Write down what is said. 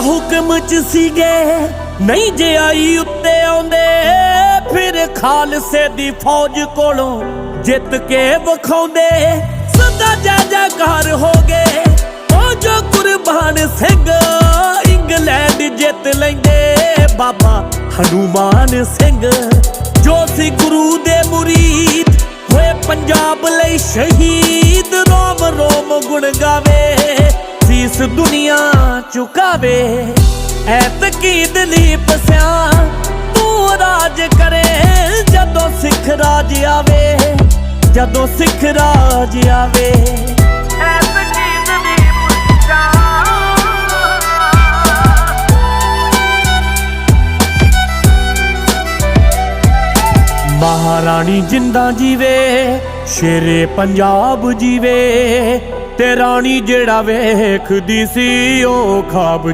ਹੁਕਮ ਚ ਸੀਗੇ। ਨਹੀਂ ਜੇ ਆਈ ਉੱਤੇ ਆਉਂਦੇ, ਫਿਰ ਖਾਲਸੇ ਦੀ ਫੌਜ ਕੋਲੋਂ ਜਿੱਤ ਕੇ ਵਿਖਾਉਂਦੇ। ਸਦਾ ਜਾ ਜਾ ਹੋ ਗਏ, ਉਹ ਜੋ ਕੁਰਬਾਨ ਸਿੰਘ ਇੰਗਲੈਂਡ ਜਿੱਤ ਲੈਂਦੇ। ਬਾਬਾ ਹਨੂਮਾਨ ਸਿੰਘ, ਜੋ ਸੀ ਗੁਰੂ ਦੇ ਮੁਰੀਦ, ਹੋਏ ਪੰਜਾਬ ਲਈ ਸ਼ਹੀਦ। ਰੋਮ ਰੋਮ ਗੁਣ ਗਾਵੇ, ਸੀਸ ਦੁਨੀਆ ਝੁਕਾਵੇ ਐਤਕੀ ਦਲੀਪ ਸਿਆ ਤੂੰ ਰਾਜ ਕਰੇ ਜਦੋਂ ਸਿੱਖ ਰਾਜ ਆਵੇ ਜਦੋਂ ਸਿੱਖ ਰਾਜ ਆਵੇ। ਮਹਾਰਾਣੀ ਜਿੰਦਾ ਜੀਵੇ ਸ਼ੇਰੇ ਪੰਜਾਬ ਜੀਵੇ ਤੇ ਰਾਣੀ ਜਿਹੜਾ ਵੇਖਦੀ ਸੀ ਉਹ ਖਾਬ